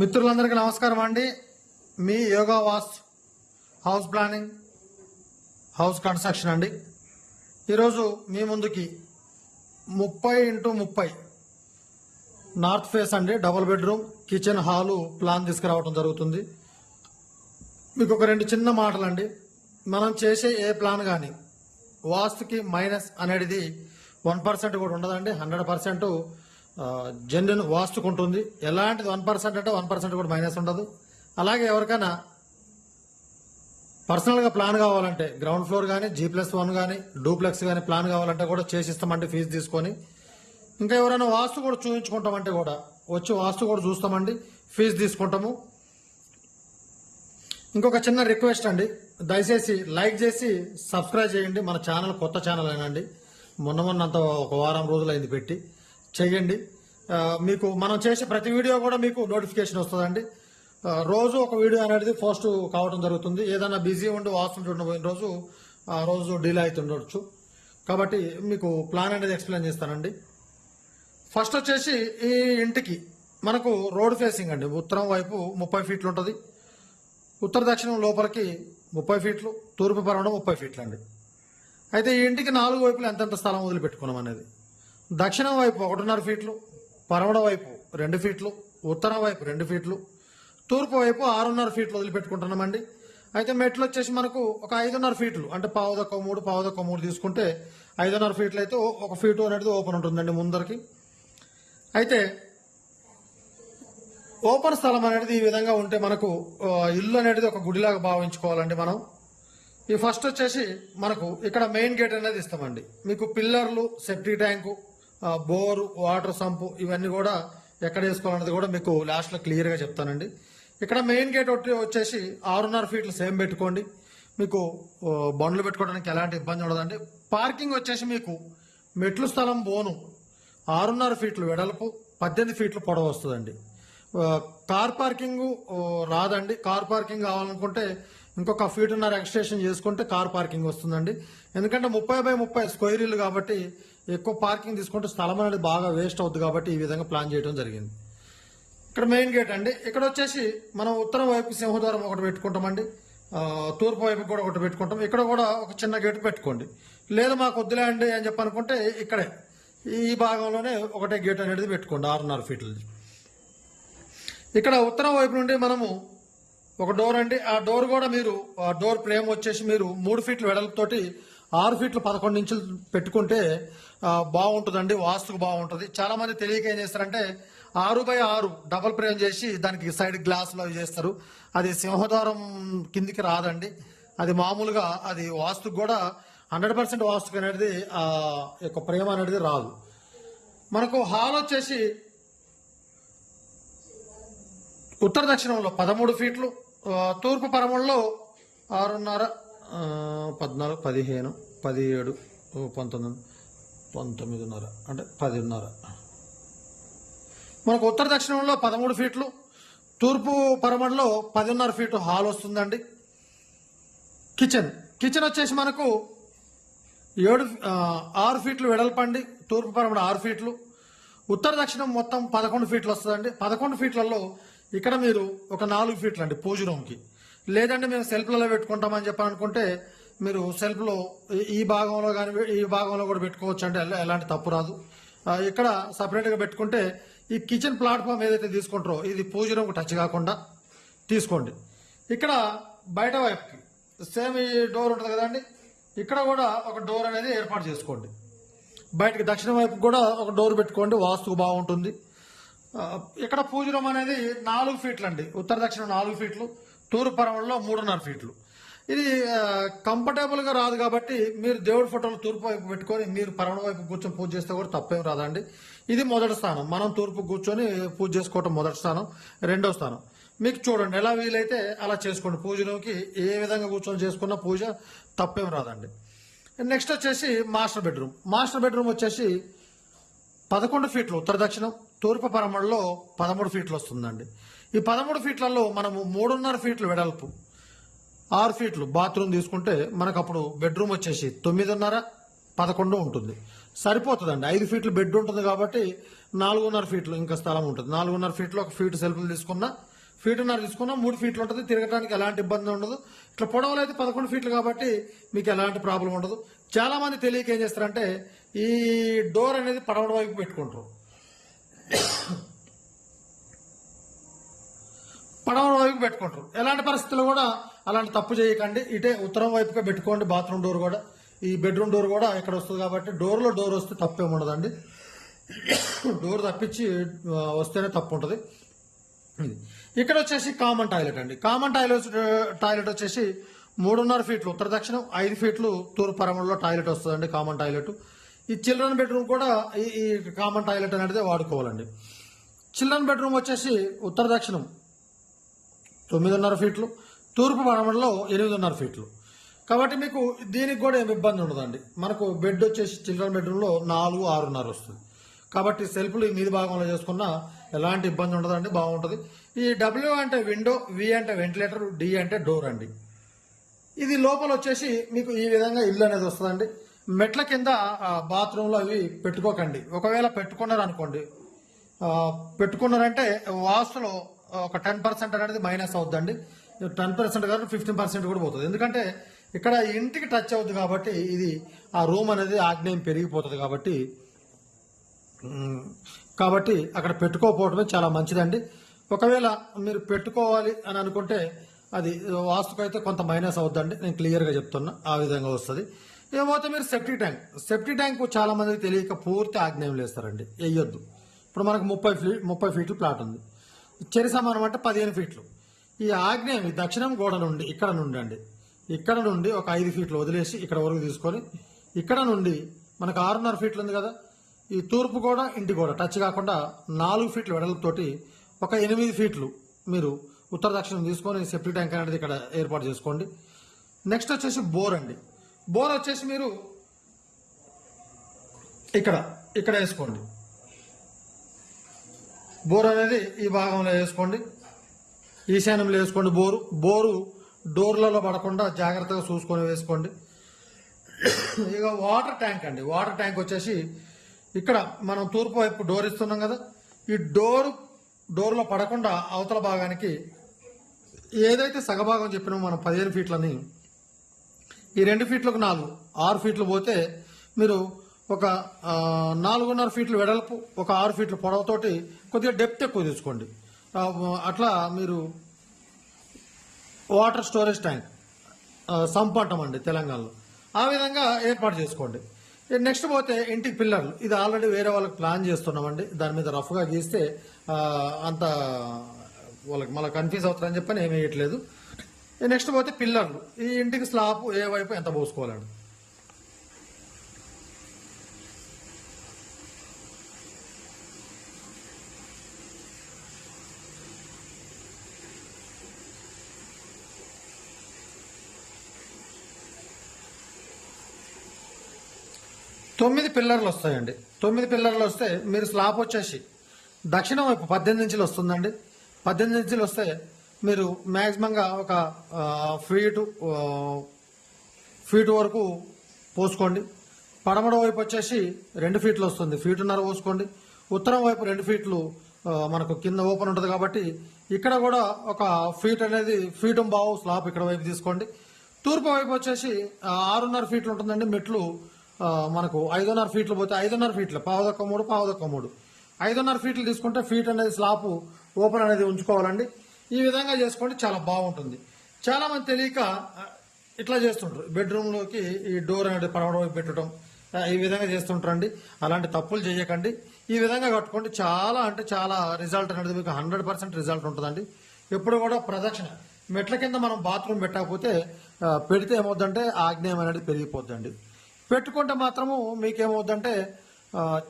మిత్రులందరికీ నమస్కారం అండి. మీ యోగా వాస్ హౌస్ ప్లానింగ్ హౌస్ కన్స్ట్రక్షన్ అండి. ఈరోజు మీ ముందుకి ముప్పై ఇంటూ ముప్పై నార్త్ ఫేస్ అండి. Double bedroom kitchen hall plan తీసుకురావడం జరుగుతుంది. మీకు ఒక రెండు చిన్న మాటలు అండి మనం చేసే ఏ ప్లాన్ కానీ వాస్తుకి మైనస్ అనేది వన్ పర్సెంట్ కూడా ఉండదండి. హండ్రెడ్ పర్సెంట్ జెన్యున్ వాస్తుకుంటుంది. ఎలాంటిది వన్ పర్సెంట్ అంటే వన్ పర్సెంట్ కూడా మైనస్ ఉండదు. అలాగే ఎవరికైనా పర్సనల్గా ప్లాన్ కావాలంటే గ్రౌండ్ ఫ్లోర్ కానీ జీ ప్లస్ వన్ కానీ డూప్లెక్స్ కానీ ప్లాన్ కావాలంటే కూడా చేసిస్తామండి ఫీజు తీసుకొని. ఇంకా ఎవరైనా వాస్తు కూడా చూపించుకుంటామంటే కూడా వచ్చి వాస్తు కూడా చూస్తామండి ఫీజు తీసుకుంటాము. ఇంకొక చిన్న రిక్వెస్ట్ అండి. దయచేసి లైక్ చేసి సబ్స్క్రైబ్ చేయండి. మన ఛానల్ కొత్త ఛానల్ అయినండి మొన్న మొన్న అంత ఒక వారం రోజులైంది పెట్టి. చేయండి. మీకు మనం చేసే ప్రతి వీడియో కూడా మీకు నోటిఫికేషన్ వస్తుందండి. రోజు ఒక వీడియో అనేది పోస్ట్ కావడం జరుగుతుంది. ఏదైనా బిజీ ఉండి వాస్తు చూడబోయిన రోజు ఆ రోజు డిలే అవుతుండొచ్చు కాబట్టి మీకు ప్లాన్ అనేది ఎక్స్ప్లెయిన్ చేస్తానండి. ఫస్ట్ వచ్చేసి ఈ ఇంటికి మనకు రోడ్ ఫేసింగ్ అండి. ఉత్తరం వైపు ముప్పై ఫీట్లు ఉంటుంది. ఉత్తర దక్షిణం లోపలికి ముప్పై ఫీట్లు తూర్పు పరమడం ముప్పై ఫీట్లు అండి అయితే ఈ ఇంటికి నాలుగు వైపులు ఎంతెంత స్థలం వదిలిపెట్టుకున్నాం అనేది? దక్షిణం వైపు ఒకటిన్నర ఫీట్లు పరమడ వైపు రెండు ఫీట్లు ఉత్తరం వైపు రెండు ఫీట్లు తూర్పు వైపు ఆరున్నర ఫీట్లు వదిలిపెట్టుకుంటున్నామండి. అయితే మెట్లు వచ్చేసి మనకు ఒక ఐదున్నర ఫీట్లు అంటే పావుదొక్క మూడు పావుదొక్క మూడు తీసుకుంటే ఐదున్నర ఫీట్లు అయితే ఒక ఫీటు అనేది ఓపెన్ ఉంటుందండి ముందరికి. అయితే ఓపెన్ స్థలం అనేది ఈ విధంగా ఉంటే మనకు ఇల్లు అనేది ఒక గుడిలాగా భావించుకోవాలండి మనం. ఈ ఫస్ట్ వచ్చేసి మనకు ఇక్కడ మెయిన్ గేట్ అనేది ఇస్తామండి. మీకు పిల్లర్లు septic tank bore water sump ఇవన్నీ కూడా ఎక్కడ వేసుకోవాలన్నది కూడా మీకు లాస్ట్లో క్లియర్గా చెప్తానండి. ఇక్కడ మెయిన్ గేట్ ఒకటి వచ్చేసి ఆరున్నర ఫీట్లు సేమ్ పెట్టుకోండి. మీకు బండ్లు పెట్టుకోవడానికి ఎలాంటి ఇబ్బంది ఉండదండి. పార్కింగ్ వచ్చేసి మీకు మెట్లు స్థలం బోను. ఆరున్నర ఫీట్లు వెడల్పు పద్దెనిమిది ఫీట్లు పొడవు వస్తుందండి. కార్ పార్కింగ్ రాదండి. కార్ పార్కింగ్ కావాలనుకుంటే ఇంకొక ఫీటున్నర ఎక్స్టేషన్ చేసుకుంటే కార్ పార్కింగ్ వస్తుందండి. ఎందుకంటే ముప్పై బై ముప్పై స్క్వేర్ ఇల్లు కాబట్టి ఎక్కువ పార్కింగ్ తీసుకుంటే స్థలం అనేది బాగా వేస్ట్ అవుతుంది కాబట్టి ఈ విధంగా ప్లాన్ చేయడం జరిగింది. ఇక్కడ మెయిన్ గేట్ అండి. ఇక్కడ వచ్చేసి మనం ఉత్తరం వైపు సింహద్వారం ఒకటి పెట్టుకుంటామండి. తూర్పు వైపు కూడా ఒకటి పెట్టుకుంటాం. ఇక్కడ కూడా ఒక చిన్న గేట్ పెట్టుకోండి. లేదు మాకు వద్దులే అండి అని చెప్పి అనుకుంటే ఇక్కడే ఈ భాగంలోనే ఒకటే గేట్ అనేది పెట్టుకోండి ఆరున్నర ఫీట్లది. ఇక్కడ ఉత్తరం వైపు నుండి మనము ఒక డోర్ అండి. ఆ డోర్ కూడా మీరు ఆ డోర్ ఫ్రేమ్ వచ్చేసి మీరు మూడు ఫీట్ల వెడల్పుతోటి ఆరు ఫీట్లు పదకొండు ఇంచులు పెట్టుకుంటే బాగుంటుందండి వాస్తుకు బాగుంటుంది. చాలా మంది తెలియక ఏం చేస్తారంటే ఆరు బై ఆరు డబల్ ఫ్రేమ్ చేసి దానికి సైడ్ గ్లాసులు అవి చేస్తారు. అది సింహద్వారం కిందికి రాదండి. అది మామూలుగా అది వాస్తుకు కూడా హండ్రెడ్ పర్సెంట్ వాస్తుకు అనేది ఆ యొక్క ప్రేమ అనేది రాదు. మనకు హాల్ వచ్చేసి ఉత్తర దక్షిణంలో పదమూడు ఫీట్లు తూర్పు పరమంలో ఆరున్నర పద్నాలుగు పదిహేను పదిహేడు పంతొమ్మిది పంతొమ్మిదిన్నర అంటే పదిన్నర. మనకు ఉత్తర దక్షిణంలో పదమూడు ఫీట్లు తూర్పు పరమణలో పదిన్నర ఫీటు హాల్ వస్తుందండి. కిచెన్ కిచెన్ వచ్చేసి మనకు ఏడు ఆరు ఫీట్లు వెడల్పండి తూర్పు పరమణ ఆరు ఫీట్లు ఉత్తర దక్షిణం మొత్తం పదకొండు ఫీట్లు వస్తుందండి. పదకొండు ఫీట్లలో ఇక్కడ మీరు ఒక నాలుగు ఫీట్లు అండి పూజ రూమ్కి. లేదంటే మేము సెల్ఫ్లలో పెట్టుకుంటామని చెప్పాలనుకుంటే మీరు సెల్ఫ్లో ఈ- ఈ భాగంలో కానీ ఈ భాగంలో కూడా పెట్టుకోవచ్చు అంటే ఎలాంటి తప్పు రాదు. ఇక్కడ సపరేట్గా పెట్టుకుంటే ఈ కిచెన్ ప్లాట్ఫామ్ ఏదైతే తీసుకుంటారో ఇది పూజ రూమ్కి టచ్ కాకుండా తీసుకోండి. ఇక్కడ బయట వైపుకి సేమ్ ఈ డోర్ ఉంటుంది కదండి ఇక్కడ కూడా ఒక డోర్ అనేది ఏర్పాటు చేసుకోండి. బయటకి దక్షిణ వైపు కూడా ఒక డోర్ పెట్టుకోండి వాస్తుకు బాగుంటుంది. ఇక్కడ పూజరం అనేది నాలుగు ఫీట్లు అండి ఉత్తర దక్షిణం నాలుగు ఫీట్లు తూర్పు పరమంలో మూడున్నర ఫీట్లు ఇది కంఫర్టబుల్గా రాదు కాబట్టి మీరు దేవుడి ఫోటోలు తూర్పు వైపు పెట్టుకొని మీరు పరమణ వైపు కూర్చొని పూజ చేస్తే కూడా తప్పేం రాదండి. ఇది మొదటి స్థానం. మనం తూర్పు కూర్చొని పూజ చేసుకోవటం మొదటి స్థానం. రెండో స్థానం. మీకు చూడండి ఎలా వీలైతే అలా చేసుకోండి. పూజలోకి ఏ విధంగా కూర్చొని చేసుకున్న పూజ తప్పేం రాదండి. నెక్స్ట్ వచ్చేసి మాస్టర్ బెడ్రూమ్. మాస్టర్ బెడ్రూమ్ వచ్చేసి పదకొండు ఫీట్లు ఉత్తర దక్షిణం తూర్పు పరమడలో పదమూడు ఫీట్లు వస్తుందండి. ఈ పదమూడు ఫీట్లలో మనము మూడున్నర ఫీట్లు వెడల్పు. ఆరు ఫీట్లు బాత్రూమ్ తీసుకుంటే మనకు అప్పుడు బెడ్రూమ్ వచ్చేసి తొమ్మిదిన్నర పదకొండు ఉంటుంది. సరిపోతుందండి. ఐదు ఫీట్లు బెడ్ ఉంటుంది కాబట్టి నాలుగున్నర ఫీట్లు ఇంకా స్థలం ఉంటుంది. నాలుగున్నర ఫీట్లు ఒక ఫీట్ సెల్ఫ్లు తీసుకున్నా ఫీటున్నర తీసుకున్నా మూడు ఫీట్లు ఉంటుంది. తిరగడానికి ఎలాంటి ఇబ్బంది ఉండదు. ఇట్లా పొడవలు అయితే పదకొండు ఫీట్లు కాబట్టి మీకు ఎలాంటి ప్రాబ్లం ఉండదు. చాలా మంది తెలియక ఏం చేస్తారంటే ఈ డోర్ అనేది పడవడ వైపు పెట్టుకుంటారు. పడవ వైపు పెట్టుకుంటారు. ఎలాంటి పరిస్థితుల్లో కూడా అలాంటి తప్పు చేయకండి. ఇటే ఉత్తరం వైపుగా పెట్టుకోండి. బాత్రూమ్ డోర్ కూడా. ఈ బెడ్రూమ్ డోర్ కూడా ఇక్కడ వస్తుంది కాబట్టి డోర్లో డోర్ వస్తే తప్పేం ఉండదండి. డోర్ తప్పించి వస్తేనే తప్పు ఉంటుంది. ఇక్కడ వచ్చేసి కామన్ టాయిలెట్ అండి. కామన్ టాయిలెట్ టాయిలెట్ వచ్చేసి మూడున్నర ఫీట్లు ఉత్తర దక్షిణం ఐదు ఫీట్లు తూర్పు పరమలో టాయిలెట్ వస్తుందండి కామన్ టాయిలెట్. ఈ చిల్డ్రన్ బెడ్రూమ్ కూడా ఈ ఈ కామన్ టాయిలెట్ అనేది వాడుకోవాలండి. చిల్డ్రన్ బెడ్రూమ్ వచ్చేసి ఉత్తర దక్షిణం తొమ్మిదిన్నర ఫీట్లు తూర్పు పడమరలో ఎనిమిదిన్నర ఫీట్లు. కాబట్టి మీకు దీనికి కూడా ఏమి ఇబ్బంది ఉండదండి. మనకు బెడ్ వచ్చేసి చిల్డ్రన్ బెడ్రూమ్లో నాలుగు ఆరున్నర వస్తుంది. కాబట్టి సెల్ఫ్లు మీది భాగంలో చేసుకున్నా ఎలాంటి ఇబ్బంది ఉండదండి బాగుంటుంది. ఈ డబ్ల్యూ అంటే విండో వి అంటే వెంటిలేటర్ డి అంటే డోర్ అండి. ఇది లోపల వచ్చేసి మీకు ఈ విధంగా ఇల్లు అనేది వస్తుందండి. మెట్ల కింద బాత్రూంలో అవి పెట్టుకోకండి. ఒకవేళ పెట్టుకున్నారు అనుకోండి పెట్టుకున్నారంటే వాసులో ఒక టెన్ పర్సెంట్ అనేది మైనస్ అవుద్దండి. టెన్ పర్సెంట్ కాదు ఫిఫ్టీన్ పర్సెంట్ కూడా పోతుంది. ఎందుకంటే ఇక్కడ ఇంటికి టచ్ అవుతుంది కాబట్టి ఇది ఆ రూమ్ అనేది ఆగ్నేయం పెరిగిపోతుంది కాబట్టి కాబట్టి అక్కడ పెట్టుకోకపోవడమే చాలా మంచిదండి. ఒకవేళ మీరు పెట్టుకోవాలి అని అనుకుంటే అది వాస్తుకైతే కొంత మైనస్ అవుద్దండి. నేను క్లియర్గా చెప్తున్నా ఆ విధంగా వస్తుంది. ఏమవుతే మీరు సెఫ్టీ ట్యాంక్ సెఫ్టీ ట్యాంక్ చాలా మందికి తెలియక పూర్తి ఆగ్నేయం లేస్తారండి. వేయొద్దు. ఇప్పుడు మనకు ముప్పై ఫీ ముప్పై ఫీట్లు ప్లాట్ ఉంది. చెరి సమానం అంటే పదిహేను ఫీట్లు. ఈ ఆగ్నేయం దక్షిణం గోడ నుండి ఇక్కడ నుండి అండి. ఇక్కడ నుండి ఒక ఐదు ఫీట్లు వదిలేసి ఇక్కడ వరకు తీసుకొని ఇక్కడ నుండి మనకు ఆరున్నర ఫీట్లు ఉంది కదా ఈ తూర్పు గోడ ఇంటి గోడ టచ్ కాకుండా నాలుగు ఫీట్ల వెడల్పుతోటి ఒక ఎనిమిది ఫీట్లు మీరు ఉత్తర దక్షిణం తీసుకొని సెఫ్టీ ట్యాంక్ అనేది ఇక్కడ ఏర్పాటు చేసుకోండి. నెక్స్ట్ వచ్చేసి బోర్ అండి. బోర్ వచ్చేసి మీరు ఇక్కడ ఇక్కడ వేసుకోండి. బోర్ అనేది ఈ భాగంలో వేసుకోండి. ఈశాన్యంలో వేసుకోండి బోరు. బోరు డోర్లలో పడకుండా జాగ్రత్తగా చూసుకొని వేసుకోండి. ఇక వాటర్ ట్యాంక్ అండి. వాటర్ ట్యాంక్ వచ్చేసి ఇక్కడ మనం తూర్పు వైపు డోర్ ఇస్తున్నాం కదా. ఈ డోర్ డోర్లో పడకుండా అవతల భాగానికి ఏదైతే సగభాగం చెప్పినామో మనం పదిహేను ఫీట్లని ఈ రెండు ఫీట్లకు నాలుగు ఆరు ఫీట్లు పోతే మీరు ఒక నాలుగున్నర ఫీట్లు వెడల్పు ఒక ఆరు ఫీట్ల పొడవతోటి కొద్దిగా డెప్త్ ఎక్కువ తీసుకోండి. అట్లా మీరు వాటర్ స్టోరేజ్ ట్యాంక్ ఆ, సంప్ అంటామండి తెలంగాణలో. ఆ విధంగా ఏర్పాటు చేసుకోండి. నెక్స్ట్ పోతే ఇంటికి పిల్లర్లు ఇది ఆల్రెడీ వేరే వాళ్ళకి ప్లాన్ చేస్తున్నామండి. దాని మీద రఫ్గా గీస్తే అంత వాళ్ళకి మళ్ళీ కన్ఫ్యూజ్ అవుతారని చెప్పని ఏమీ వేయట్లేదు నెక్స్ట్ పోతే పిల్లర్లు ఈ ఇంటికి స్లాబ్ ఏ వైపు ఎంత పోసుకోవాలండి? తొమ్మిది పిల్లర్లు వస్తాయండి. తొమ్మిది పిల్లర్లు వస్తే మీరు స్లాబ్ వచ్చేసి దక్షిణం వైపు పద్దెనిమిది ఇంచులు వస్తుందండి. పద్దెనిమిది ఇంచులు వస్తే మీరు మ్యాక్సిమంగా ఒక ఫీటు ఫీటు వరకు పోసుకోండి. పడమడ వైపు వచ్చేసి రెండు ఫీట్లు వస్తుంది. ఫీటున్నర పోసుకోండి. ఉత్తరం వైపు రెండు ఫీట్లు మనకు కింద ఓపెన్ ఉంటుంది కాబట్టి ఇక్కడ కూడా ఒక ఫీట్ అనేది ఫీటు బావు స్లాబ్ ఇక్కడ వైపు తీసుకోండి. తూర్పు వైపు వచ్చేసి ఆరున్నర ఫీట్లు ఉంటుందండి మెట్లు. మనకు ఐదున్నర ఫీట్లు పోతే ఐదున్నర ఫీట్లు. పావుదొక్క మూడు పావుదొక్క మూడు. ఐదున్నర ఫీట్లు తీసుకుంటే ఫీట్ అనేది స్లాపు ఓపెన్ అనేది ఉంచుకోవాలండి. ఈ విధంగా చేసుకోండి చాలా బాగుంటుంది. చాలా మంది తెలియక ఇట్లా చేస్తుంటారు. బెడ్రూమ్లోకి ఈ డోర్ అనేది పడవడం పెట్టడం ఈ విధంగా చేస్తుంటారండి. అలాంటి తప్పులు చేయకండి. ఈ విధంగా కట్టుకోండి. చాలా అంటే చాలా రిజల్ట్ అనేది మీకు హండ్రెడ్ పర్సెంట్ రిజల్ట్ ఉంటుందండి. ఎప్పుడు కూడా ప్రదక్షిణ. మెట్ల కింద మనం బాత్రూమ్ పెట్టకపోతే పెడితే ఏమవుద్దంటే ఆగ్నేయం అనేది పెరిగిపోద్దండి. పెట్టుకుంటే మాత్రము మీకేమవుద్దంటే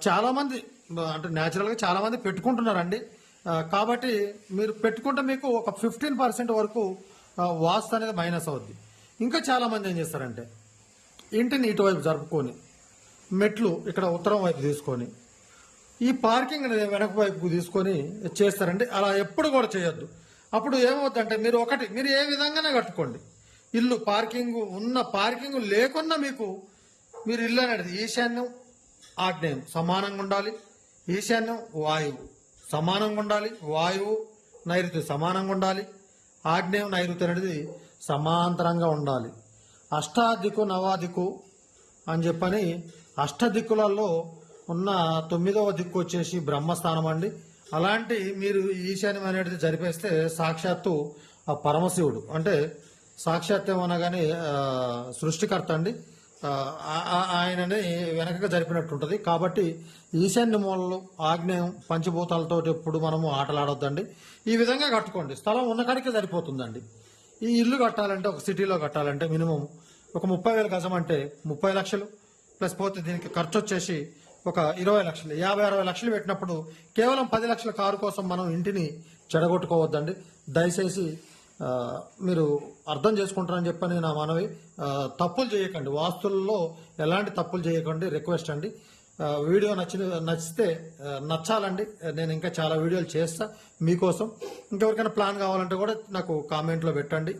చాలామంది అంటే న్యాచురల్గా చాలామంది పెట్టుకుంటున్నారండి. కాబట్టి మీరు పెట్టుకుంటే మీకు ఒక ఫిఫ్టీన్ పర్సెంట్ వరకు ఆ, వాస్తు అనేది మైనస్ అవుద్ది. ఇంకా చాలామంది ఏం చేస్తారంటే ఇంటిని ఇటువైపు జరుపుకొని మెట్లు ఇక్కడ ఉత్తరం వైపు తీసుకొని ఈ పార్కింగ్ అనేది వెనక వైపు తీసుకొని చేస్తారండి. అలా ఎప్పుడు కూడా చేయొద్దు. అప్పుడు ఏమవుతుందంటే మీరు ఒకటి మీరు ఏ విధంగానే కట్టుకోండి. ఇల్లు పార్కింగ్ ఉన్న పార్కింగ్ లేకున్నా మీకు మీరు ఇల్లు అనేది ఈశాన్యం ఆగ్నేయం. సమానంగా ఉండాలి. ఈశాన్యం వాయువు. సమానంగా ఉండాలి. వాయువు నైరుతి. సమానంగా ఉండాలి. ఆగ్నేయం నైరుతి అనేది సమాంతరంగా ఉండాలి. అష్టాదిక్కు నవాదిక్కు అని చెప్పని అష్టదిక్కులలో ఉన్న తొమ్మిదవ దిక్కు వచ్చేసి బ్రహ్మస్థానం అండి. అలాంటి మీరు ఈశాన్యం అనేది జరిపేస్తే సాక్షాత్తు ఆ పరమశివుడు. అంటే సాక్షాత్యం అనగానే సృష్టికర్త అండి. ఆయనని వెనకగా జరిపినట్టుంటది. కాబట్టి ఈశాన్య మూలలు ఆగ్నేయం పంచభూతాలతో ఎప్పుడు మనము ఆటలాడొద్దండి. ఈ విధంగా కట్టుకోండి. స్థలం ఉన్న కాడికే సరిపోతుందండి. ఈ ఇల్లు కట్టాలంటే ఒక సిటీలో కట్టాలంటే మినిమం ఒక ముప్పై వేల గజం అంటే ముప్పై లక్షలు ప్లస్ పోతే దీనికి ఖర్చు వచ్చేసి ఒక ఇరవై లక్షలు యాభై అరవై లక్షలు పెట్టినప్పుడు కేవలం పది లక్షల కారు కోసం మనం ఇంటిని చెడగొట్టుకోవద్దండి. దయచేసి మీరు అర్థం చేసుకుంటారని చెప్పని నా మనవి. తప్పులు చేయకండి. వాస్తుల్లో ఎలాంటి తప్పులు చేయకండి. రిక్వెస్ట్ అండి. వీడియో నచ్చిన నచ్చితే నచ్చాలండి. నేను ఇంకా చాలా వీడియోలు చేస్తా మీకోసం. ఇంకెవరికైనా ప్లాన్ కావాలంటే కూడా నాకు కామెంట్లో పెట్టండి.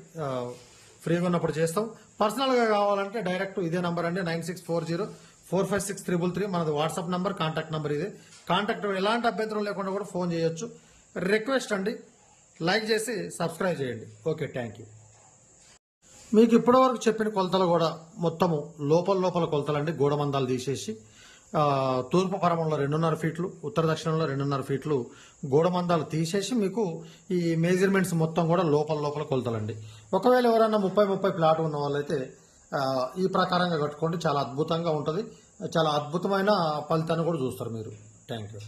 ఫ్రీగా ఉన్నప్పుడు చేస్తాం. పర్సనల్గా కావాలంటే డైరెక్ట్ ఇదే నంబర్ అండి. Nine six four zero four five six triple three. మనది వాట్సాప్ నంబర్ కాంటాక్ట్ నంబర్ ఇది. కాంటాక్ట్ ఎలాంటి అభ్యంతరం లేకుండా కూడా ఫోన్ చేయొచ్చు. రిక్వెస్ట్ అండి. లైక్ చేసి సబ్స్క్రైబ్ చేయండి. Okay thank you. మీకు ఇప్పటివరకు చెప్పిన కొలతలు కూడా మొత్తము లోపల లోపల కొలతలండి. గోడమందాలు తీసేసి తూర్పు పరమంలో రెండున్నర ఫీట్లు ఉత్తర దక్షిణంలో రెండున్నర ఫీట్లు గోడమందాలు తీసేసి మీకు ఈ మెజర్మెంట్స్ మొత్తం కూడా లోపల లోపల కొలతలండి. ఒకవేళ ఎవరైనా ముప్పై ముప్పై ప్లాట్ ఉన్న వాళ్ళైతే ఈ ప్రకారంగా కట్టుకోండి. చాలా అద్భుతంగా ఉంటుంది. చాలా అద్భుతమైన ఫలితాన్ని కూడా చూస్తారు మీరు. Thank you